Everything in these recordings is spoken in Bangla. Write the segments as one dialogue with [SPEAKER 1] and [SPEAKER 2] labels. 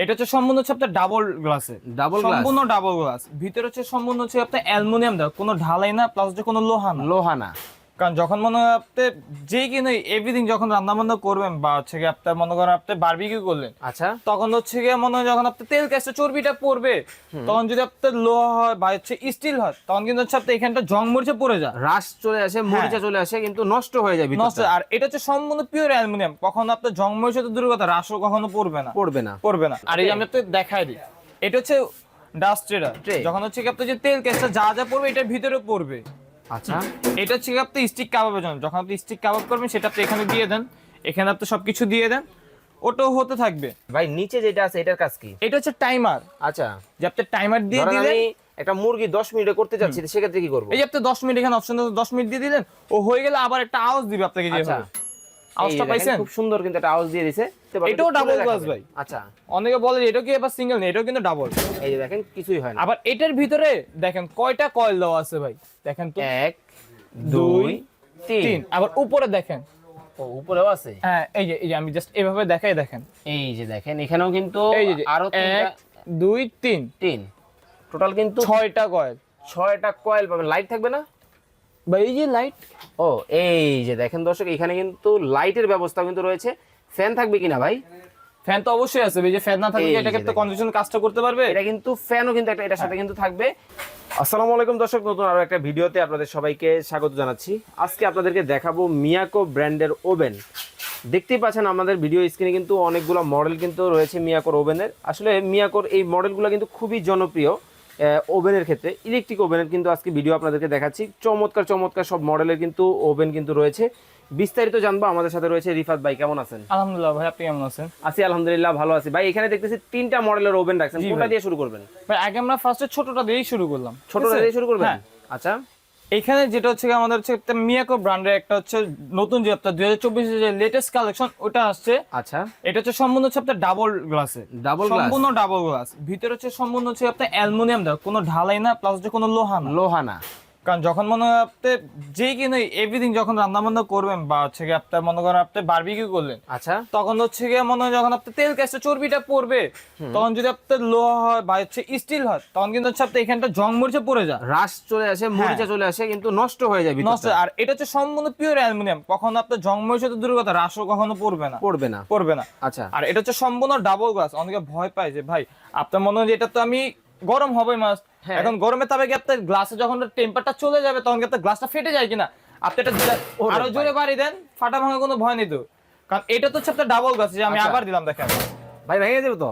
[SPEAKER 1] এটা হচ্ছে সম্পূর্ণ হচ্ছে আপনার ডাবল গ্লাসে
[SPEAKER 2] ডাবল গ্লাস
[SPEAKER 1] সম্পূর্ণ ডাবল গ্লাস ভিতরে হচ্ছে সম্পূর্ণ হচ্ছে আপনার অ্যালুমিনিয়াম দেওয়া। কোনো ঢালাই না প্লাস হচ্ছে কোনো লোহা না।
[SPEAKER 2] লোহানা
[SPEAKER 1] কারণ যখন মনে হয় আপনি যে কিনে এভরিথিং যখন রান্না বান্না করবেন বা হচ্ছে গিয়ে আপনার মনে করেন আপনি বারবিকিউ করলেন
[SPEAKER 2] আচ্ছা।
[SPEAKER 1] তখন হচ্ছে গিয়ে মনে হয় যখন আপনি তেল গ্যাসটা চর্বিটা পড়বে তখন যদি আপনার লোহা হয় বা হচ্ছে স্টিল হয় তখন কিন্তু হচ্ছে আপনি এখানটা জং মরিচে পড়ে যায়।
[SPEAKER 2] রাস চলে আসে মরিচা চলে আসে কিন্তু নষ্ট হয়ে
[SPEAKER 1] হ্যাঁ। নষ্ট আর এটা হচ্ছে সম্পূর্ণ পিওর অ্যালুমিনিয়াম কখনো আপনার জং মরিচে তো দূরের কথা রাসও কখনো পড়বে না।
[SPEAKER 2] পড়বে না।
[SPEAKER 1] পড়বে না। আর এই আমি আপনাকে দেখাই দিই এটা হচ্ছে ডাস্ট ট্রেডার যখন হচ্ছে কি আপনার যে তেল গ্যাসটা যা যা পড়বে এটার ভিতরে পড়বে।
[SPEAKER 2] আচ্ছা।
[SPEAKER 1] এটা হচ্ছে আপনি স্টিক কাবাবের জন্য। যখন আপনি স্টিক কাবাব করবেন সেটা আপনি এখানে দিয়ে দেন। এখানে আপনি সবকিছু দিয়ে দেন। ওটাও হতে থাকবে।
[SPEAKER 2] ভাই নিচে যেটা আছে এটার কাজ কি?
[SPEAKER 1] এটা হচ্ছে টাইমার
[SPEAKER 2] আচ্ছা।
[SPEAKER 1] যে আপনি টাইমার দিয়ে
[SPEAKER 2] দিলে একটা মুরগি 10 মিনিটে করতে যাচ্ছি সেক্ষেত্রে কি করব?
[SPEAKER 1] এই যে আপনি দশ মিনিট এখানে অপশন দশ মিনিট দিয়ে দিলেন। ও হয়ে গেলে আবার একটা আওয়াজ দিবে আপনাকে
[SPEAKER 2] আচ্ছা।
[SPEAKER 1] যেভাবে। আওয়াজটা পাইছেন?
[SPEAKER 2] খুব সুন্দর কিন্তু একটা আওয়াজ দিয়ে দিছে।
[SPEAKER 1] এটাও
[SPEAKER 2] একটু খুলে
[SPEAKER 1] double glass
[SPEAKER 2] দেখাবেন।
[SPEAKER 1] ভাই।
[SPEAKER 2] আচ্ছা।
[SPEAKER 1] অনেকে বলে এটা কি এবার সিঙ্গেল নেই এটাও কিন্তু ডাবল
[SPEAKER 2] এই যে দেখেন কিছুই হয় না।
[SPEAKER 1] আবার এটার ভিতরে দেখেন কয়টা কয়েল দেওয়া আছে ভাই? দেখেন তো।
[SPEAKER 2] এক দুই
[SPEAKER 1] তিন।
[SPEAKER 2] তিন।
[SPEAKER 1] আবার উপরে দেখেন।
[SPEAKER 2] উপরেও আছে?
[SPEAKER 1] হ্যাঁ এই যে এই যে আমি জাস্ট এভাবে দেখাই দেখেন।
[SPEAKER 2] এই যে দেখেন এখানেও কিন্তু আরও
[SPEAKER 1] এক দুই তিন।
[SPEAKER 2] তিন। টোটাল কিন্তু
[SPEAKER 1] ছয়টা কয়েল
[SPEAKER 2] ছয়টা কয়েল পাবেন। লাইট থাকবে না?
[SPEAKER 1] বা এই যে লাইট
[SPEAKER 2] ও এই যে দেখেন দর্শক এখানে কিন্তু লাইটের ব্যবস্থা কিন্তু রয়েছে। ফ্যান থাকবে কিনা ভাই?
[SPEAKER 1] ফ্যান তো অবশ্যই আছে যে ফ্যান না থাকলে
[SPEAKER 2] এই
[SPEAKER 1] কি এটাকে
[SPEAKER 2] যে
[SPEAKER 1] তো
[SPEAKER 2] দেখেন।
[SPEAKER 1] কন্ডিশন কাজটা করতে পারবে?
[SPEAKER 2] এটা কিন্তু ফ্যানও কিন্তু একটা এটার সাথে কিন্তু থাকবে। আসসালামু আলাইকুম দর্শক নতুন আরও একটা ভিডিওতে আপনাদের সবাইকে স্বাগত জানাচ্ছি। আজকে আপনাদেরকে দেখাবো মিয়াকো ব্র্যান্ডের ওভেন দেখতেই পাচ্ছেন আমাদের ভিডিও স্ক্রিনে কিন্তু অনেকগুলো মডেল কিন্তু রয়েছে মিয়াকোর ওভেনের আসলে মিয়াকোর এই মডেলগুলো কিন্তু খুবই জনপ্রিয়। ওভেনের ক্ষেত্রে ইলেকট্রিক ওভেনের কিন্তু আজকে ভিডিও আপনাদেরকে দেখাচ্ছি। চমৎকার চমৎকার সব মডেলের কিন্তু ওভেন কিন্তু রয়েছে। বিস্তারিত জানব আমাদের সাথে রয়েছে রিফাত ভাই কেমন আছেন?
[SPEAKER 1] আলহামদুলিল্লাহ ভাই আপনি কেমন আছেন?
[SPEAKER 2] আছি আলহামদুলিল্লাহ ভালো আছি। ভাই এখানে দেখতেছি তিনটা মডেলের ওভেন রাখছেন। কোনটা দিয়ে শুরু করবেন?
[SPEAKER 1] ভাই আগে আমরা ফার্স্টে ছোটটা দিয়েই শুরু করলাম।
[SPEAKER 2] ছোটটা দিয়ে শুরু করবেন?
[SPEAKER 1] হ্যাঁ।
[SPEAKER 2] আচ্ছা।
[SPEAKER 1] এখানে যেটা হচ্ছে আমাদের হচ্ছে একটা মিয়াকো ব্র্যান্ডের একটা হচ্ছে নতুন যে আপনার দুই হাজার চব্বিশে যে লেটেস্ট কালেকশন ওটা আসছে।
[SPEAKER 2] আচ্ছা।
[SPEAKER 1] এটা হচ্ছে সম্পূর্ণ হচ্ছে আপনার ডাবল গ্লাসে
[SPEAKER 2] ডাবল গ্লাস
[SPEAKER 1] সম্পূর্ণ ডাবল গ্লাস ভিতরে হচ্ছে সম্পূর্ণ হচ্ছে আপনার অ্যালুমিনিয়াম দেওয়া কোনো ঢালাই না প্লাস হচ্ছে কোনো লোহা না।
[SPEAKER 2] লোহানা
[SPEAKER 1] কারণ যখন মনে হয় আপনি যে কিনে এভরিথিং যখন রান্না বান্না করবেন বা হচ্ছে গিয়ে আপনার মনে করেন আপনি বারবিকিউ করলেন
[SPEAKER 2] আচ্ছা।
[SPEAKER 1] তখন হচ্ছে গিয়ে মনে হয় যখন আপনার তেল গ্যাসটা চর্বিটা পড়বে তখন যদি আপনার লোহা হয় বা হচ্ছে স্টিল হয় তখন কিন্তু হচ্ছে আপনি এখানটা জং মরিচে পড়ে যায়।
[SPEAKER 2] রাস চলে আসে মরিচা চলে আসে কিন্তু নষ্ট হয়ে যায়
[SPEAKER 1] নষ্ট আর এটা হচ্ছে সম্পূর্ণ পিওর অ্যালুমিনিয়াম কখনো আপনার জং মরিচে তো দূরের কথা রাসও কখনো পড়বে না।
[SPEAKER 2] পড়বে না।
[SPEAKER 1] পড়বে না।
[SPEAKER 2] আচ্ছা।
[SPEAKER 1] আর এটা হচ্ছে সম্পূর্ণ ডাবল গ্লাস অনেকে ভয় পায় যে ভাই আপনার মনে হয় যে এটা তো আমি গরম হবে মাস
[SPEAKER 2] হ্যাঁ।
[SPEAKER 1] এখন গরমে তবে কি আপনার গ্লাসে যখন টেম্পারটা চলে যাবে তখন কি আপনার গ্লাসটা ফেটে যায় কিনা? আপনি এটা
[SPEAKER 2] আরও
[SPEAKER 1] জোরে বাড়ি দেন ফাটা ভাঙা কোনো ভয় নেই তো। কারণ এটা তো হচ্ছে আপনার ডাবল গ্লাস যে আমি
[SPEAKER 2] আচ্ছা।
[SPEAKER 1] আবার দিলাম দেখেন।
[SPEAKER 2] ভাই ভেঙে যাবে তো?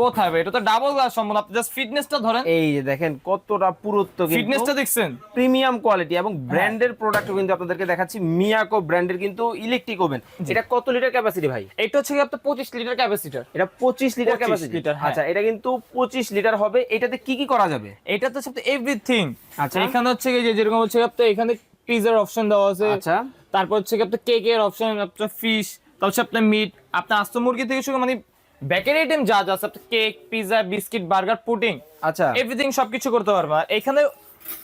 [SPEAKER 1] কোথায় এটা তো ডাবল গ্লাস সম্পূর্ণ আপনি জাস্ট ফিটনেসটা ধরেন।
[SPEAKER 2] এই যে দেখেন কতটা পুরুত্ব
[SPEAKER 1] ফিটনেসটা দেখছেন?
[SPEAKER 2] প্রিমিয়াম কোয়ালিটি এবং ব্র্যান্ডের প্রোডাক্ট কিন্তু আপনাদেরকে দেখাচ্ছি। মিয়াকো ব্র্যান্ডের কিন্তু ইলেকট্রিক ওভেন এটা কত লিটার ক্যাপাসিটি ভাই?
[SPEAKER 1] এটা হচ্ছে আপনার পঁচিশ লিটার ক্যাপাসিটার
[SPEAKER 2] এটা পঁচিশ লিটার ক্যাপাসিটি। আচ্ছা এটা কিন্তু পঁচিশ লিটার হবে। এটাতে কি কি করা যাবে?
[SPEAKER 1] এটা তো হচ্ছে এভরিথিং
[SPEAKER 2] আচ্ছা।
[SPEAKER 1] এখানে হচ্ছে যে যেরকম হচ্ছে আপনার এখানে পিজার অপশন দেওয়া আছে।
[SPEAKER 2] আচ্ছা।
[SPEAKER 1] তারপর হচ্ছে আপনার কেকের অপশন আপনার ফিশ তারপর হচ্ছে আপনার মিট আপনার আস্ত মুরগি থেকে শুরু মানে বেকারি আইটেম যা যা আছে cake pizza biscuit burger pudding
[SPEAKER 2] আচ্ছা।
[SPEAKER 1] এভরিথিং সবকিছু করতে পারবে এখানে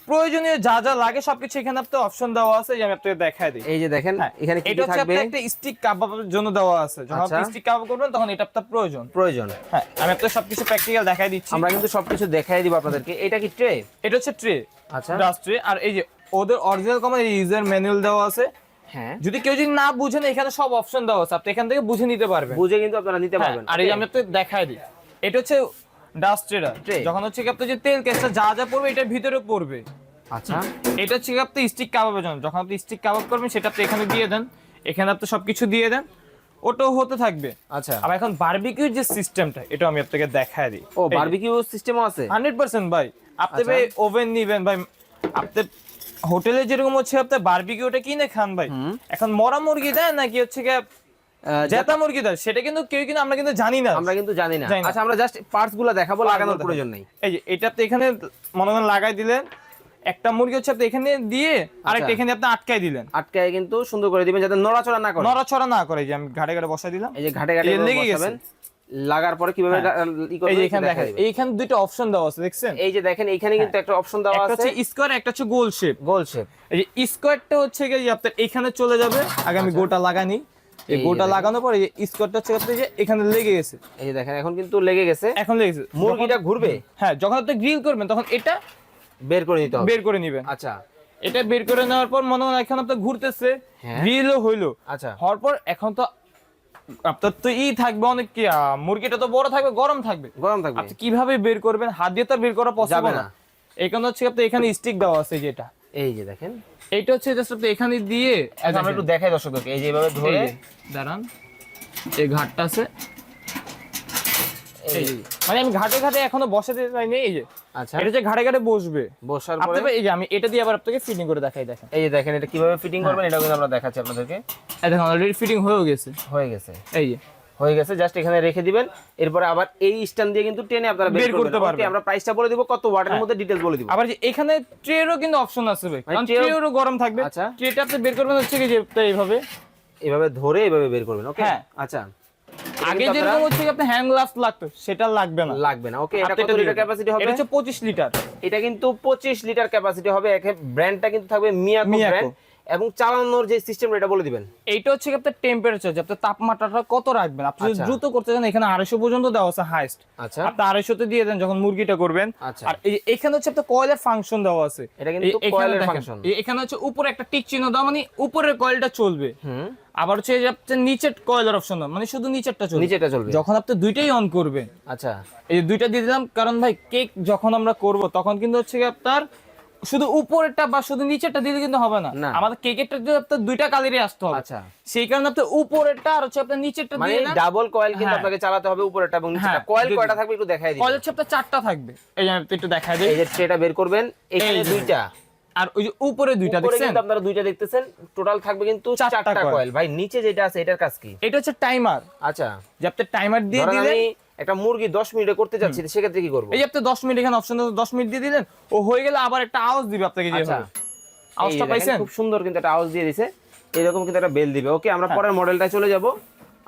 [SPEAKER 1] প্রয়োজনীয় যা যা লাগে সবকিছু এখানে আপনার অপশন দেওয়া আছে যে আমি আপনাকে দেখাই দিই।
[SPEAKER 2] এই যে দেখেন
[SPEAKER 1] হ্যাঁ,
[SPEAKER 2] এখানে কি
[SPEAKER 1] এটা হচ্ছে একটা স্টিক কাবাবের জন্য দেওয়া আছে। যখন আপনি
[SPEAKER 2] আচ্ছা।
[SPEAKER 1] স্টিক কাবাব করবেন তখন এটা আপনার প্রয়োজন।
[SPEAKER 2] প্রয়োজন।
[SPEAKER 1] হ্যাঁ আমি আপনাকে সবকিছু প্র্যাকটিক্যাল দেখাই দিচ্ছি।
[SPEAKER 2] আমরা কিন্তু সবকিছু দেখাই দিব আপনাদেরকে। এটা কি ট্রে
[SPEAKER 1] এটা হচ্ছে ট্রে
[SPEAKER 2] আচ্ছা।
[SPEAKER 1] ডাস্ট ট্রে আর এই যে ওদের অরিজিনাল কমন ইউজার ম্যানুয়াল দেওয়া আছে।
[SPEAKER 2] হ্যাঁ।
[SPEAKER 1] যদি কেউ যদি না বুঝেন এখানে সব অপশন দেওয়া আছে। আপনি এখান থেকে বুঝে নিতে পারবেন।
[SPEAKER 2] বুঝে কিন্তু আপনারা নিতে
[SPEAKER 1] হ্যাঁ,
[SPEAKER 2] পারবেন।
[SPEAKER 1] আর এই আমি আপনাকে দেখাই দিই। এটা হচ্ছে ডাস্ট ট্রেডার যখন হচ্ছে কি আপনার যে তেল গ্যাসটা যা যা পড়বে এটার ভিতরে পড়বে।
[SPEAKER 2] আচ্ছা।
[SPEAKER 1] এটা হচ্ছে আপনি স্টিক কাবাবের জন্য। যখন আপনি স্টিক কাবাব করবেন সেটা আপনি এখানে দিয়ে দেন। এখানে আপনি সবকিছু দিয়ে দেন। ওটাও হতে থাকবে।
[SPEAKER 2] আচ্ছা।
[SPEAKER 1] আবার এখন বারবিকিউর যে সিস্টেমটা এটা আমি আপনাকে দেখাই দিই।
[SPEAKER 2] ও বারবিকিউ সিস্টেমও আছে?
[SPEAKER 1] হান্ড্রেড পার্সেন্ট ভাই। আপনি
[SPEAKER 2] আচ্ছা।
[SPEAKER 1] ভাই ওভেন নিবেন ভাই। আপনি হোটেলে যেরকম হচ্ছে আপনি বারবিকিউটা কিনে খান ভাই। এখন মরা মুরগি দেয় নাকি হচ্ছে কি জেতা মুরগি দেয়? সেটা কিন্তু কেউ কিন্তু আমরা কিন্তু জানি না।
[SPEAKER 2] আমরা কিন্তু জানি না। আচ্ছা আমরা জাস্ট পার্টসগুলো দেখাবো লাগানোর প্রয়োজন নেই।
[SPEAKER 1] এই যে এটা আপনি এখানে মনে করেন লাগাই দিলেন। একটা মুরগি হচ্ছে আপনি এখানে দিয়ে আরেকটা
[SPEAKER 2] আচ্ছা।
[SPEAKER 1] এখানে আপনি আটকাই দিলেন।
[SPEAKER 2] আটকায় কিন্তু সুন্দর করে দিবেন যাতে নড়াচড়া না করে।
[SPEAKER 1] নড়াচড়া না করে যে আমি ঘাটে ঘাটে বসাই দিলাম।
[SPEAKER 2] এই যে ঘাটে ঘাটে
[SPEAKER 1] লেগে গেছে।
[SPEAKER 2] লাগার পরে কীভাবে
[SPEAKER 1] হ্যাঁ।
[SPEAKER 2] ই
[SPEAKER 1] দেখেন এইখানে দুটো অপশন দেওয়া আছে দেখছেন?
[SPEAKER 2] এই যে দেখেন এখানে কিন্তু একটা অপশন দেওয়া
[SPEAKER 1] একটা
[SPEAKER 2] আছে।
[SPEAKER 1] হচ্ছে স্কোয়ার একটা হচ্ছে গোল শেপ
[SPEAKER 2] গোল শেপ
[SPEAKER 1] এই যে স্কোয়ারটা হচ্ছে কি আপনার এখানে চলে যাবে আগে আমি গোটা লাগানি। এই
[SPEAKER 2] এই
[SPEAKER 1] গোটা লাগানোর পরে এই স্কটটা হচ্ছে আপনার যে এখানে লেগে গেছে।
[SPEAKER 2] এই যে দেখেন এখন কিন্তু লেগে গেছে।
[SPEAKER 1] এখন লেগেছে
[SPEAKER 2] মুরগিটা ঘুরবে?
[SPEAKER 1] হ্যাঁ যখন আপনি গ্রিল করবেন তখন এটা
[SPEAKER 2] বের করে নিতে হবে।
[SPEAKER 1] বের করে নেবেন।
[SPEAKER 2] আচ্ছা।
[SPEAKER 1] এটা বের করে নেওয়ার পর মনে হয় এখন আপনার ঘুরতেছে
[SPEAKER 2] হ্যাঁ।
[SPEAKER 1] গ্রিলও হইল।
[SPEAKER 2] আচ্ছা।
[SPEAKER 1] হওয়ার পর এখন তো আপনার তো ই থাকবে অনেক মুরগিটা তো বড় থাকবে গরম থাকবে।
[SPEAKER 2] গরম থাকবে।
[SPEAKER 1] আপনি কীভাবে বের করবেন? হাত দিয়ে তো আর বের করা পসিবল
[SPEAKER 2] না।
[SPEAKER 1] এখানে হচ্ছে আপনি এখানে স্টিক দেওয়া আছে যেটা
[SPEAKER 2] এই যে দেখেন।
[SPEAKER 1] এইটা হচ্ছে জাস্ট আপনি এখানে দিয়ে
[SPEAKER 2] আচ্ছা আমরা একটু দেখাই দর্শকদেরকে। এই যে এভাবে ধরে
[SPEAKER 1] যে, দাঁড়ান। এই ঘাটটা আছে। মানে আমি ঘাটে ঘাটে এখনও বসাতে চাইনি এই যে।
[SPEAKER 2] আচ্ছা।
[SPEAKER 1] এটা যে ঘাটে ঘাটে বসবে।
[SPEAKER 2] বসার পরে?
[SPEAKER 1] এই যে আমি এটা দিয়ে আবার আপনাকে ফিটিং করে দেখাই দেখেন।
[SPEAKER 2] এই যে দেখেন এটা কীভাবে ফিটিং
[SPEAKER 1] হ্যাঁ।
[SPEAKER 2] করবেন এটা কিন্তু আমরা দেখাচ্ছি আপনাদেরকে।
[SPEAKER 1] এই দেখেন অলরেডি ফিটিং হয়েও গেছে।
[SPEAKER 2] হয়ে গেছে।
[SPEAKER 1] এই যে।
[SPEAKER 2] হয়ে গেছে জাস্ট এখানে রেখে দিবেন। এরপরে আবার এই স্ট্যান্ড দিয়ে কিন্তু টেনে আপনারা বের করতে পারবেন। আমরা প্রাইসটা বলে দিব কত ওয়াটের মধ্যে ডিটেইলস বলে দিব।
[SPEAKER 1] আবার যে এখানে ট্রেরও কিন্তু অপশন আছে ভাই। কারণ ট্রেরও গরম থাকবে।
[SPEAKER 2] আচ্ছা।
[SPEAKER 1] ট্রেটা আপনি বের করবেন হচ্ছে কি যে এইভাবে।
[SPEAKER 2] এভাবে ধরে এভাবে বের করবেন ওকে
[SPEAKER 1] হ্যাঁ।
[SPEAKER 2] আচ্ছা।
[SPEAKER 1] আগে যেরকম হচ্ছে আপনি হ্যান্ড গ্লাভস লাগতো সেটা লাগবে না।
[SPEAKER 2] লাগবে না ওকে এটা কত লিটার ক্যাপাসিটি হবে
[SPEAKER 1] এটা হচ্ছে 25 লিটার
[SPEAKER 2] এটা কিন্তু 25 লিটার ক্যাপাসিটি হবে একে ব্র্যান্ডটা কিন্তু থাকবে মিয়াকো
[SPEAKER 1] মিয়াকো।
[SPEAKER 2] ব্র্যান্ড এবং চালানোর যে সিস্টেম এটা বলে দিবেন।
[SPEAKER 1] এইটা হচ্ছে আপনার টেম্পারেচার যে আপনার তাপমাত্রাটা কত রাখবেন? আপনি যদি
[SPEAKER 2] আচ্ছা।
[SPEAKER 1] দ্রুত করতে চান এখানে আড়াইশো পর্যন্ত দেওয়া আছে হাইস্ট
[SPEAKER 2] আচ্ছা।
[SPEAKER 1] আপনি আড়াইশোতে দিয়ে দেন যখন মুরগিটা করবেন।
[SPEAKER 2] আচ্ছা।
[SPEAKER 1] আর এই এখানে হচ্ছে আপনার কয়েলের ফাংশন দেওয়া আছে।
[SPEAKER 2] এটা কিন্তু function।
[SPEAKER 1] এই- এখানে হচ্ছে উপরে একটা টিক চিহ্ন দেওয়া মানে উপরের কয়েলটা চলবে।
[SPEAKER 2] হুম।
[SPEAKER 1] আবার হচ্ছে আপনার নিচের কয়েলের অপশন মানে শুধু নিচেরটা চলবে।
[SPEAKER 2] নিচেটা চলবে।
[SPEAKER 1] যখন আপনি দুইটাই অন করবেন।
[SPEAKER 2] আচ্ছা।
[SPEAKER 1] এই দুইটা দিয়ে দিলাম কারণ ভাই কেক যখন আমরা করব তখন কিন্তু হচ্ছে আপনার শুধু উপরেরটা বা শুধু নিচেরটা দিলে কিন্তু হবে না। আমাদের কেকেরটা দিয়ে আপনার দুইটা কালারই আসতে হবে।
[SPEAKER 2] আচ্ছা।
[SPEAKER 1] সেই কারণে আপনি উপরেরটা আর হচ্ছে আপনার নিচেরটা
[SPEAKER 2] মানে
[SPEAKER 1] দিয়ে না
[SPEAKER 2] ডাবল কয়েল কিন্তু
[SPEAKER 1] হ্যাঁ।
[SPEAKER 2] আপনাকে চালাতে হবে উপরেরটা এবং নিচেরটা।
[SPEAKER 1] হ্যাঁ,
[SPEAKER 2] কয়েল কয়টা থাকবে একটু দেখাই দিই
[SPEAKER 1] কয়েল হচ্ছে আপনার চারটা থাকবে। এই আমি একটু দেখাই দিই।
[SPEAKER 2] এই যে ট্রেটা বের করবেন এখানে দুইটা।
[SPEAKER 1] আর ওই যে উপরে দুইটা দেখছেন?
[SPEAKER 2] কিন্তু আপনারা দুইটা দেখতেছেন। টোটাল থাকবে কিন্তু
[SPEAKER 1] চারটা
[SPEAKER 2] কয়েল ভাই নিচে যেটা আছে এটার কাজ কি?
[SPEAKER 1] এটা হচ্ছে টাইমার
[SPEAKER 2] আচ্ছা।
[SPEAKER 1] যে আপনি টাইমার দিয়ে দিলেন
[SPEAKER 2] আমি একটা মুরগি 10 মিনিটে করতে যাচ্ছি সেক্ষেত্রে কি করব?
[SPEAKER 1] এই যে আপনি 10 মিনিট এখানে অপশন দশ মিনিট দিয়ে দিলেন ও হয়ে গেলে আবার একটা আওয়াজ দিবে আপনাকে
[SPEAKER 2] আচ্ছা।
[SPEAKER 1] যেভাবে। আওয়াজটা পাইছেন?
[SPEAKER 2] খুব সুন্দর কিন্তু একটা আওয়াজ দিয়ে দিছে। এরকম কিন্তু একটা বেল দিবে। ওকে আমরা পরের মডেলটায় চলে যাব।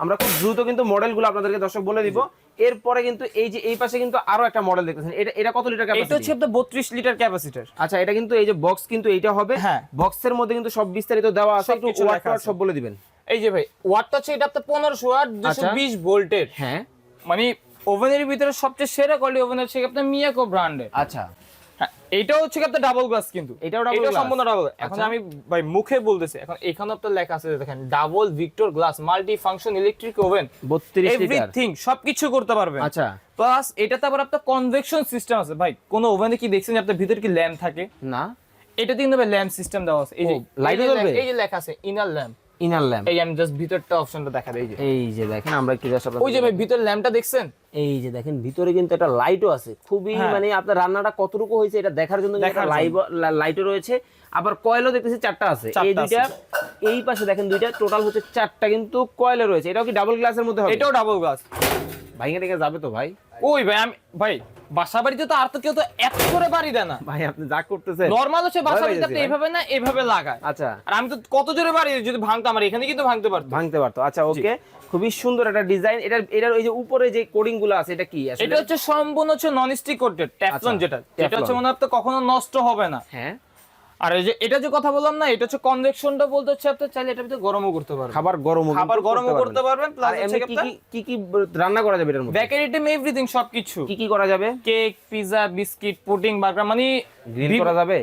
[SPEAKER 2] আমরা খুব দ্রুত কিন্তু মডেলগুলো আপনাদেরকে দর্শক বলে দিব। এরপরে কিন্তু এই যে এই পাশে কিন্তু আরও একটা মডেল দেখতেছেন। এটা এটা কত লিটার ক্যাপাসিটি এটা
[SPEAKER 1] হচ্ছে আপনার 32 লিটার ক্যাপাসিটার
[SPEAKER 2] আচ্ছা এটা কিন্তু এই যে বক্স কিন্তু এইটা হবে।
[SPEAKER 1] হ্যাঁ।
[SPEAKER 2] বক্সের মধ্যে কিন্তু সব বিস্তারিত দেওয়া আছে। একটু ওয়াট। সব বলে দিবেন।
[SPEAKER 1] এই যে ভাই ওয়াটটা হচ্ছে এটা আপনার 1500 ওয়াট 220 ভোল্টের
[SPEAKER 2] হ্যাঁ।
[SPEAKER 1] মানে ওভেনের ভিতরে সবচেয়ে সেরা কোয়ালিটি ওভেন হচ্ছে আপনার মিয়াকো ব্র্যান্ডের
[SPEAKER 2] আচ্ছা।
[SPEAKER 1] হ্যাঁ এটাও হচ্ছে আপনার ডাবল গ্লাস কিন্তু।
[SPEAKER 2] এটাও
[SPEAKER 1] এটাও
[SPEAKER 2] glass?
[SPEAKER 1] সম্পূর্ণ ডাবল এখন
[SPEAKER 2] আচ্ছা।
[SPEAKER 1] আমি ভাই মুখে বলতেছি এখন এখানে আপনার লেখা আছে দেখেন double Victor glass multi function electric oven
[SPEAKER 2] 32 litre
[SPEAKER 1] everything সবকিছু করতে পারবেন।
[SPEAKER 2] আচ্ছা।
[SPEAKER 1] প্লাস এটাতে আবার আপনার কনভেকশন সিস্টেম আছে। ভাই কোন ওভেনে কি দেখছেন আপনার ভিতরে কি ল্যাম্প থাকে?
[SPEAKER 2] না।
[SPEAKER 1] এটাতে কিন্তু ভাই ল্যাম্প সিস্টেম দেওয়া আছে। এই যে
[SPEAKER 2] light জ্বলবে?
[SPEAKER 1] এই যে লেখা আছে ইনার ল্যাম্প
[SPEAKER 2] ইনার ল্যাম্প
[SPEAKER 1] এই আমি জাস্ট ভিতরটা অপশনটা দেখা দেই এই যে।
[SPEAKER 2] এই যে দেখেন আমরা কি জাস্ট
[SPEAKER 1] ওই যে ভাই ভিতর ল্যাম্পটা দেখছেন?
[SPEAKER 2] এই যে দেখেন ভিতরে কিন্তু একটা লাইটও আছে। খুবই
[SPEAKER 1] হ্যাঁ।
[SPEAKER 2] মানে আপনার রান্নাটা কতটুকু হয়েছে এটা দেখার জন্য একটা লাইটও রয়েছে। আবার কয়েলও দেখতেছি চারটা আছে। এই দুইটা এই পাশে দেখেন দুইটা টোটাল হচ্ছে চারটা কিন্তু কয়েলও রয়েছে। এটাও কি ডাবল গ্লাসের মধ্যে হবে?
[SPEAKER 1] এটাও ডাবল গ্লাস
[SPEAKER 2] ভাইঙ্গা টেঙ্গা যাবে তো ভাই।
[SPEAKER 1] ওই ভাই আমি ভাই বাসা বাড়িতে তো আর তো কেউ তো এত করে বাড়ি দেয় না।
[SPEAKER 2] ভাই আপনি যা করতেছেন।
[SPEAKER 1] নর্মাল হচ্ছে বাসা বাড়িতে আপনি না এইভাবে লাগায়।
[SPEAKER 2] আচ্ছা।
[SPEAKER 1] আর আমি তো কত জোরে বাড়ি যদি ভাঙতাম আমার এখানে কিন্তু ভাঙতে পারতো।
[SPEAKER 2] ভাঙতে পারতো। আচ্ছা ওকে। খুবই সুন্দর একটা ডিজাইন। এটার এটার ওই যে উপরে যে কোডিংগুলো আছে এটা কি? আসলে
[SPEAKER 1] এটা হচ্ছে সম্পূর্ণ হচ্ছে নন স্টিক কোটেড ট্যাফলন
[SPEAKER 2] আচ্ছা,
[SPEAKER 1] যেটা।
[SPEAKER 2] Teflon।
[SPEAKER 1] হচ্ছে মনে হয় কখনো নষ্ট হবে না।
[SPEAKER 2] হ্যাঁ।
[SPEAKER 1] আর এই যে এটা যে কথা বললাম না এটা হচ্ছে কনভেকশনটা বলতে হচ্ছে আপনি চাইলে এটা ভিতরে গরমও করতে পারবেন।
[SPEAKER 2] খাবার গরম
[SPEAKER 1] খাবার গরমও করতে পারবেন প্লাস
[SPEAKER 2] এমনি কি কি- কি কি রান্না করা যাবে এটার মধ্যে?
[SPEAKER 1] বেকারি আইটেম এভরিথিং সবকিছু।
[SPEAKER 2] কি কি করা যাবে?
[SPEAKER 1] Cake pizza biscuit pudding burger মানে
[SPEAKER 2] গ্রিল করা যাবে?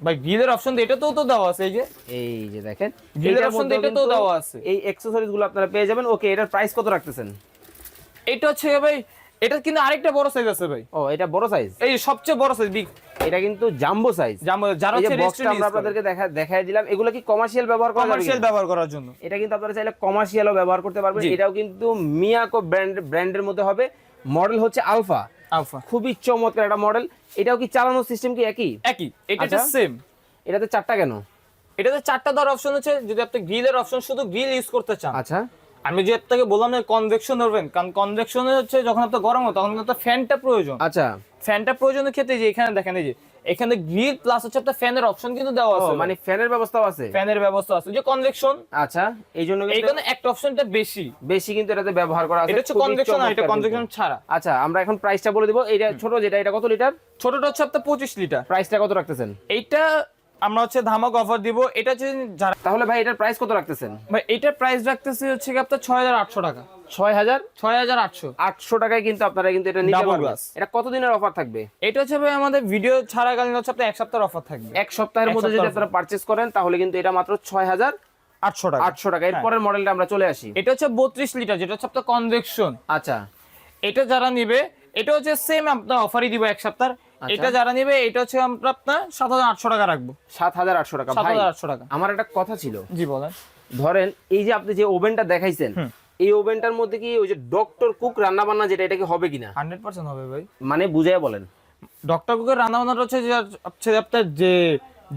[SPEAKER 1] ভাই গ্রিলের অপশন এটাতেও তো দেওয়া আছে এই যে।
[SPEAKER 2] এই যে দেখেন এটার
[SPEAKER 1] option এটাতেও দেওয়া আছে।
[SPEAKER 2] এই অ্যাকসেসরিজগুলো আপনারা পেয়ে যাবেন। ওকে এটার প্রাইস কত রাখতেছেন?
[SPEAKER 1] এটা হচ্ছে ভাই এটা কিন্তু আরেকটা বড় সাইজ আছে ভাই।
[SPEAKER 2] ও এটা বড় সাইজ
[SPEAKER 1] এই সবচেয়ে বড় সাইজ বিগ
[SPEAKER 2] এটা কিন্তু জাম্বো সাইজ
[SPEAKER 1] যারা হচ্ছে
[SPEAKER 2] বক্সটা আমরা আপনাদেরকে দেখা দেখাই দিলাম। এগুলো কি কমার্শিয়াল ব্যবহার করা
[SPEAKER 1] কমার্শিয়াল ব্যবহার করার জন্য।
[SPEAKER 2] এটা কিন্তু আপনারা চাইলে কমার্শিয়ালও ব্যবহার করতে পারবেন। এটাও কিন্তু মিয়াকো ব্র্যান্ড ব্র্যান্ডের মধ্যে হবে। মডেল হচ্ছে আলফা
[SPEAKER 1] আলফা
[SPEAKER 2] খুবই চমৎকার একটা মডেল এটাও কি চালানোর সিস্টেম কি একই?
[SPEAKER 1] একই। এটা
[SPEAKER 2] আচ্ছা।
[SPEAKER 1] সেম
[SPEAKER 2] এটাতে চারটা কেন?
[SPEAKER 1] এটাতে চারটা দেওয়ার অপশন হচ্ছে যদি আপনি গ্রিলের অপশন শুধু গ্রিল ইউজ করতে চান
[SPEAKER 2] আচ্ছা।
[SPEAKER 1] আমি যে আপনাকে বললাম না কনভেকশন ধরবেন কারণ কনভেকশনে হচ্ছে যখন আপনার গরম হয় তখন কিন্তু ফ্যানটা প্রয়োজন।
[SPEAKER 2] আচ্ছা।
[SPEAKER 1] ফ্যানটা প্রয়োজনের ক্ষেত্রে যে এখানে দেখেন এই যে এখানে গ্রিল প্লাস হচ্ছে আপনার ফ্যানের অপশন কিন্তু দেওয়া আছে
[SPEAKER 2] মানে ফ্যানের ব্যবস্থাও আছে?
[SPEAKER 1] ফ্যানের ব্যবস্থা আছে। যে কনভেকশন
[SPEAKER 2] আচ্ছা এই জন্য
[SPEAKER 1] এইখানে একটা অপশনটা বেশি।
[SPEAKER 2] বেশি কিন্তু এটাতে ব্যবহার করা আছে।
[SPEAKER 1] এটা হচ্ছে কনভেকশন আর এটা কনভেকশন ছাড়া।
[SPEAKER 2] আচ্ছা আমরা এখন প্রাইসটা বলে দিব। এটা ছোট যেটা এটা কত লিটার
[SPEAKER 1] ছোটটা হচ্ছে আপনার পঁচিশ লিটার
[SPEAKER 2] প্রাইসটা কত রাখতেছেন?
[SPEAKER 1] এইটা আমরা হচ্ছে ধামাক অফার দিব। এটা হচ্ছে যারা
[SPEAKER 2] তাহলে ভাই এটার প্রাইস কত রাখতেছেন?
[SPEAKER 1] ভাই এটার প্রাইস রাখতেছি হচ্ছে কি আপনার ছয় হাজার আটশো টাকা।
[SPEAKER 2] ছয় হাজার?
[SPEAKER 1] ছয় হাজার আটশো।
[SPEAKER 2] আটশো টাকায় কিন্তু আপনারা কিন্তু এটা নিতে পারবেন। এটা কতদিনের অফার থাকবে?
[SPEAKER 1] এটা হচ্ছে ভাই আমাদের ভিডিও ছাড়াকালীন হচ্ছে আপনার এক সপ্তাহের অফার থাকবে।
[SPEAKER 2] এক সপ্তাহের মধ্যে যদি আপনারা পারচেস করেন তাহলে কিন্তু এটা মাত্র ছয় হাজার
[SPEAKER 1] আটশো টাকা।
[SPEAKER 2] আটশো টাকা এরপরের মডেলটা আমরা চলে আসি।
[SPEAKER 1] এটা হচ্ছে বত্রিশ লিটার যেটা হচ্ছে আপনার কনভেকশন
[SPEAKER 2] আচ্ছা।
[SPEAKER 1] এটা যারা নিবে এটা হচ্ছে সেম আপনার অফারই দিব এক সপ্তাহ এটা যারা নেবে এটা হচ্ছে আমরা আপনার সাত হাজার আটশো টাকা রাখব।
[SPEAKER 2] সাত হাজার আটশো টাকা।
[SPEAKER 1] সাত হাজার আটশো টাকা।
[SPEAKER 2] আমার একটা কথা ছিল।
[SPEAKER 1] জি বলেন।
[SPEAKER 2] ধরেন এই যে আপনি যে ওভেনটা দেখাইছেন এই ওভেনটার মধ্যে কি ওই যে ডক্টর কুক রান্না বান্না যেটা এটা কি হবে কিনা?
[SPEAKER 1] হান্ড্রেড পার্সেন্ট হবে ভাই।
[SPEAKER 2] মানে বুঝাই বলেন।
[SPEAKER 1] ডক্টর কুকের রান্না বান্নাটা হচ্ছে যে আপনার যে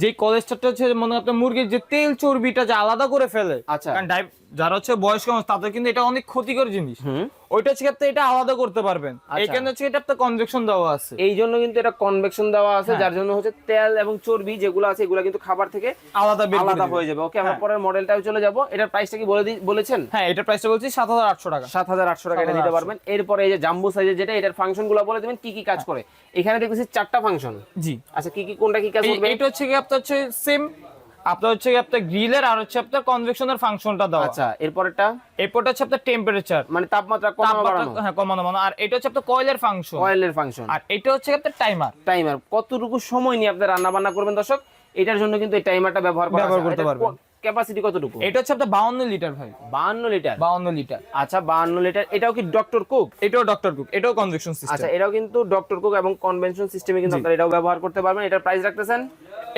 [SPEAKER 1] যে কলেস্ট্রলটা হচ্ছে মনে হয় আপনার মুরগির যে তেল চর্বিটা যে আলাদা করে ফেলে
[SPEAKER 2] আচ্ছা।
[SPEAKER 1] কারণ যারা হচ্ছে বয়স্ক মানুষ তাদের কিন্তু এটা অনেক ক্ষতিকর জিনিস। ওইটা হচ্ছে এটা আলাদা করতে পারবেন।
[SPEAKER 2] আচ্ছা।
[SPEAKER 1] এখানে হচ্ছে এটা আপনার কনভেকশন দেওয়া আছে।
[SPEAKER 2] এই জন্য কিন্তু এটা কনভেকশন দেওয়া আছে
[SPEAKER 1] হ্যাঁ।
[SPEAKER 2] যার জন্য হচ্ছে তেল এবং চর্বি যেগুলো আছে এগুলো কিন্তু খাবার থেকে
[SPEAKER 1] আলাদা
[SPEAKER 2] আলাদা হয়ে যাবে। ওকে আমরা
[SPEAKER 1] হ্যাঁ।
[SPEAKER 2] পরের মডেলটাও চলে যাব। এটার প্রাইসটা কি বলে বলেছেন?
[SPEAKER 1] হ্যাঁ এটার প্রাইসটা বলছি সাত হাজার আটশো টাকা।
[SPEAKER 2] সাত হাজার আটশো টাকা এটা দিতে পারবেন। এরপরে এই যে জাম্বু সাইজের যেটা এটার ফাংশনগুলো বলে দিবেন কি কি কাজ করে। এখানে দেখতেছি চারটা ফাংশন
[SPEAKER 1] জি।
[SPEAKER 2] আচ্ছা কি কি কোনটা কি কাজ করবে?
[SPEAKER 1] এইটা হচ্ছে কি আপনার হচ্ছে সেম আপনার হচ্ছে আপনার গ্রিলের আর হচ্ছে আপনার কনভেকশনের ফাংশনটা দেওয়া।
[SPEAKER 2] আচ্ছা এরপরেরটা?
[SPEAKER 1] এরপরটা হচ্ছে আপনার টেম্পারেচার
[SPEAKER 2] মানে তাপমাত্রা কমানো বাড়ানো?
[SPEAKER 1] হ্যাঁ কমানো মানো আর এটা হচ্ছে আপনার কয়েলের ফাংশন
[SPEAKER 2] অয়েলের ফাংশন
[SPEAKER 1] আর এটা হচ্ছে আপনার টাইমার
[SPEAKER 2] টাইমার কতটুকু সময় নিয়ে আপনি রান্না বান্না করবেন দর্শক? এটার জন্য কিন্তু এই টাইমারটা ব্যবহার করা
[SPEAKER 1] ব্যবহার করতে পারবেন।
[SPEAKER 2] ক্যাপাসিটি কতটুকু?
[SPEAKER 1] এটা হচ্ছে আপনার বাউন্ন লিটার ভাই।
[SPEAKER 2] বাহান্ন লিটার
[SPEAKER 1] বাউন্ন লিটার
[SPEAKER 2] আচ্ছা বাহান্ন লিটার এটাও কি ডক্টর কুক
[SPEAKER 1] এটাও ডক্টর কুক এটাও কনভেকশন সিস্টেম
[SPEAKER 2] আচ্ছা এটাও কিন্তু ডক্টর কুক এবং কনভেনশন সিস্টেমে কিন্তু আপনারা এটাও ব্যবহার করতে পারবেন। এটার প্রাইস রাখতেছেন?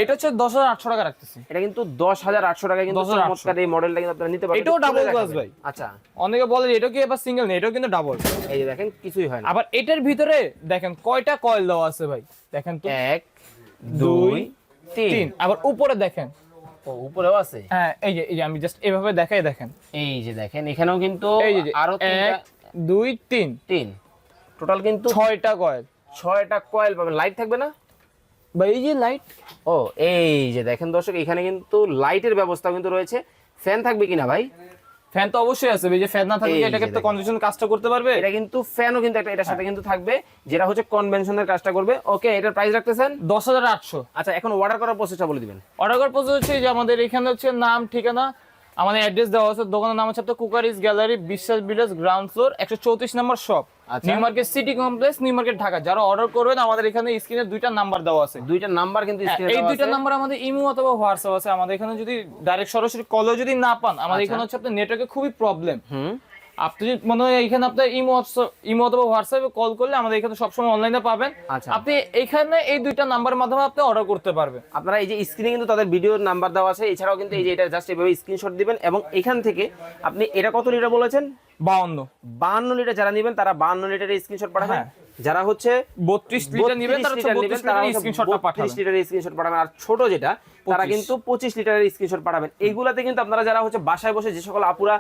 [SPEAKER 1] এটা হচ্ছে দশ হাজার আটশো টাকা রাখতেছি।
[SPEAKER 2] এটা কিন্তু দশ হাজার আটশো টাকা কিন্তু চমৎকার এই মডেলটা কিন্তু আপনারা নিতে পারবেন।
[SPEAKER 1] এটাও glass
[SPEAKER 2] দেখাবেন।
[SPEAKER 1] ভাই।
[SPEAKER 2] আচ্ছা।
[SPEAKER 1] অনেকে বলে এটা কি এবার সিঙ্গেল নেই এটাও কিন্তু ডাবল
[SPEAKER 2] এই যে দেখেন কিছুই হয় না।
[SPEAKER 1] আবার এটার ভিতরে দেখেন কয়টা কয়েল দেওয়া আছে ভাই? দেখেন তো।
[SPEAKER 2] এক দুই তিন।
[SPEAKER 1] তিন। আবার উপরে দেখেন।
[SPEAKER 2] ও উপরেও আছে?
[SPEAKER 1] হ্যাঁ এই যে এই যে আমি জাস্ট এভাবে দেখাই দেখেন।
[SPEAKER 2] এই যে দেখেন এখানেও কিন্তু আরও তিনটা
[SPEAKER 1] এক দুই তিন।
[SPEAKER 2] তিন। টোটাল কিন্তু
[SPEAKER 1] ছয়টা কয়েল
[SPEAKER 2] ছয়টা কয়েল পাবেন। লাইট থাকবে না?
[SPEAKER 1] বা এই যে লাইট
[SPEAKER 2] ও এই যে দেখেন দর্শক এখানে কিন্তু লাইটের ব্যবস্থা কিন্তু রয়েছে। ফ্যান থাকবে কিনা ভাই?
[SPEAKER 1] ফ্যান তো অবশ্যই আছে যে ফ্যান না থাকলে এটাকে তো
[SPEAKER 2] দেখেন।
[SPEAKER 1] কন্ডিশন কাজটা করতে পারবে?
[SPEAKER 2] এটা কিন্তু ফ্যানও কিন্তু একটা এটার সাথে কিন্তু থাকবে যেটা হচ্ছে কনভেনশনের কাজটা করবে। ওকে এটার প্রাইস রাখতেছেন?
[SPEAKER 1] দশ হাজার আটশো।
[SPEAKER 2] আচ্ছা এখন অর্ডার করার প্রসেসটা বলে দিবেন।
[SPEAKER 1] অর্ডার করার প্রসেস হচ্ছে যে আমাদের এখানে হচ্ছে নাম ঠিকানা আমাদের অ্যাড্রেস দেওয়া আছে দোকানের নাম হচ্ছে আপনার cookeries gallery Biswas builders ground floor একশো চৌত্রিশ নম্বর শপ
[SPEAKER 2] আচ্ছা।
[SPEAKER 1] New market city complex new market Dhaka যারা অর্ডার করবেন আমাদের এখানে স্ক্রিনে দুইটা নাম্বার দেওয়া আছে।
[SPEAKER 2] দুইটা নাম্বার কিন্তু
[SPEAKER 1] হ্যাঁ, এই দুইটা নাম্বার আমাদের ইমো অথবা হোয়াটসঅ্যাপ আছে। আমাদের এখানে যদি ডাইরেক্ট সরাসরি কলও যদি না পান আমাদের এখানে হচ্ছে আপনার নেটওয়ার্কে খুবই প্রবলেম
[SPEAKER 2] হুম।
[SPEAKER 1] আপনি মনে হয় এখানে আপনার ইমো ইমো অথবা হোয়াটসঅ্যাপে কল করলে আমাদের এখানে সবসময় অনলাইনে পাবেন।
[SPEAKER 2] আচ্ছা।
[SPEAKER 1] আপনি এখানে এই দুইটা নাম্বারের মাধ্যমে আপনি অর্ডার করতে পারবেন।
[SPEAKER 2] আপনারা এই যে স্ক্রিনে কিন্তু তাদের ভিডিওর নাম্বার দেওয়া আছে এছাড়াও কিন্তু এই যে এটা জাস্ট এভাবে স্ক্রিনশট দিবেন এবং এখান থেকে আপনি এটা কত লিটার বলেছেন?
[SPEAKER 1] বাউন্ন।
[SPEAKER 2] বাহান্ন লিটার যারা নেবেন তারা বাহান্ন লিটারের স্ক্রিনশট পাঠাবেন।
[SPEAKER 1] হ্যাঁ।
[SPEAKER 2] যারা হচ্ছে
[SPEAKER 1] বত্রিশ লিটার নেবেন তারা হচ্ছে
[SPEAKER 2] 32
[SPEAKER 1] বত্রিশ
[SPEAKER 2] তারা
[SPEAKER 1] লিটার
[SPEAKER 2] হচ্ছে
[SPEAKER 1] স্ক্রিনশটটা
[SPEAKER 2] 32
[SPEAKER 1] পাঠাবেন।
[SPEAKER 2] লিটারের স্ক্রিনশট পাঠাবেন। আর ছোট যেটা তারা কিন্তু পঁচিশ লিটারের স্ক্রিনশট পাঠাবেন। এইগুলাতে কিন্তু আপনারা যারা হচ্ছে বাসায় বসে যে সকল আপুরা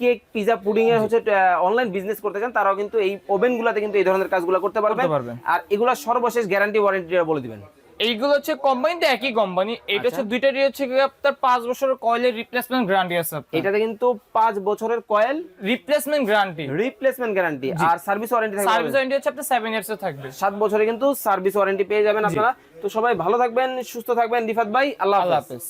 [SPEAKER 2] কেক পিজা পুডিং এর হচ্ছে অনলাইন বিজনেস করতে চান তারাও কিন্তু এই ওভেন গুলাতে কিন্তু এই ধরনের কাজগুলো করতে পারবেন
[SPEAKER 1] করতে পারবেন।
[SPEAKER 2] আর এগুলা সর্বশেষ গ্যারান্টি ওয়ারেন্টি বলে দিবেন।
[SPEAKER 1] এইগুলো হচ্ছে কোম্পানি তো একই কোম্পানি এটা
[SPEAKER 2] হচ্ছে
[SPEAKER 1] হচ্ছে দুইটারই হচ্ছে আপনার পাঁচ বছরের কয়েলের রিপ্লেসমেন্ট গ্যারান্টি আছে
[SPEAKER 2] এটাতে কিন্তু পাঁচ বছরের coil
[SPEAKER 1] replacement guarantee
[SPEAKER 2] replacement guarantee আর সার্ভিস ওয়ারেন্টি থাকবে
[SPEAKER 1] সার্ভিস ওয়ারেন্টি হচ্ছে আপনার সেভেন ইয়ার্স থাকবে।
[SPEAKER 2] সাত বছরে কিন্তু সার্ভিস ওয়ারেন্টি পেয়ে যাবেন আপনারা। তো সবাই ভালো থাকবেন সুস্থ থাকবেন। রিফাত ভাই আল্লাহ
[SPEAKER 1] হাফেজ।